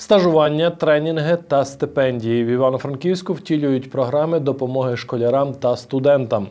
Стажування, тренінги та стипендії в Івано-Франківську втілюють програми допомоги школярам та студентам.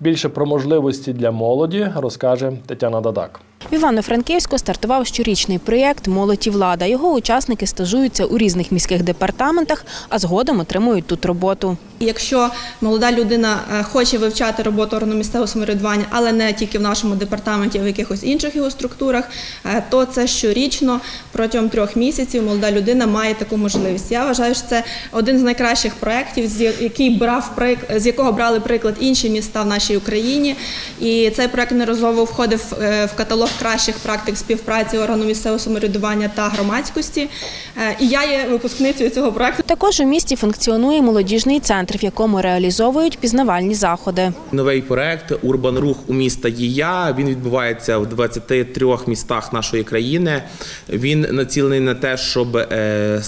Більше про можливості для молоді розкаже Тетяна Дадак. В Івано-Франківську стартував щорічний проєкт Молодь і влада. Його учасники стажуються у різних міських департаментах, а згодом отримують тут роботу. Якщо молода людина е, хоче вивчати роботу органу місцевого самоврядування, але не тільки в нашому департаменті, а в якихось інших його структурах, е, то це щорічно протягом трьох місяців молода людина має таку можливість. Я вважаю, що це один з найкращих проєктів, з який брав прик- з якого брали приклад інші міста в нашій Україні. І цей проєкт неразово входив е, в каталог кращих практик співпраці органу місцевого самоврядування та громадськості. Е, І я є випускницею цього проєкту. Також у місті функціонує молодіжний центр, в якому реалізовують пізнавальні заходи. Новий проект Урбан Рух у міста Є. Він відбувається в 23 містах нашої країни. Він націлений на те, щоб е,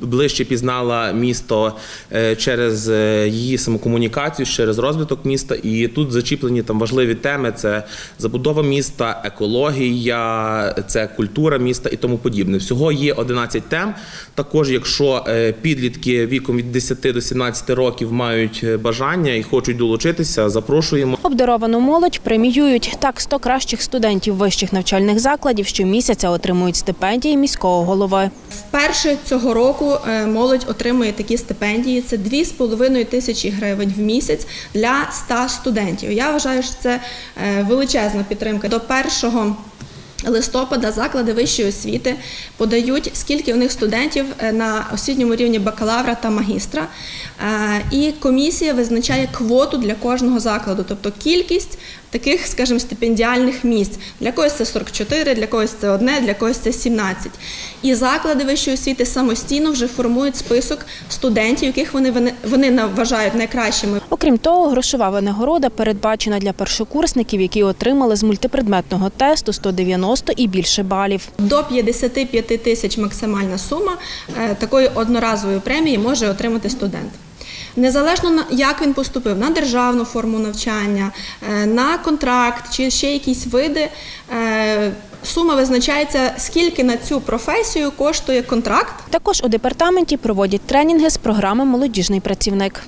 ближче пізнала місто е, через е, її самокомунікацію, через розвиток міста. І тут зачіплені там важливі теми: це забудова міста, екологія, це культура міста і тому подібне. Всього є 11 тем. Також, якщо підлітки віком від 10 до 17 років мають бажання і хочуть долучитися, запрошуємо. Обдаровану молодь преміюють так 100 кращих студентів вищих навчальних закладів щомісяця отримують стипендії міського голови. Вперше цього року е, молодь отримує такі стипендії. Це 2,5 тисячі гривень в місяць для 100 студентів. Я вважаю, що це е, величезна підтримка. До 1 листопада заклади вищої освіти подають, скільки у них студентів е, на освітньому рівні бакалавра та магістра. Е, І комісія визначає квоту для кожного закладу, тобто кількість таких, скажімо, стипендіальних місць. Для когось це 44, для когось це одне, для когось це 17. І заклади вищої освіти самостійно вже формують список студентів, яких вони вони, вважають найкращими. Окрім того, грошова винагорода передбачена для першокурсників, які отримали з мультипредметного тесту 190 і більше балів. До 55 тисяч максимальна сума е, такої одноразової премії може отримати студент. Незалежно як він поступив на державну форму навчання, е, на контракт чи ще якісь види. е, Сума визначається, скільки на цю професію коштує контракт. Також у департаменті проводять тренінги з програми Молодіжний працівник.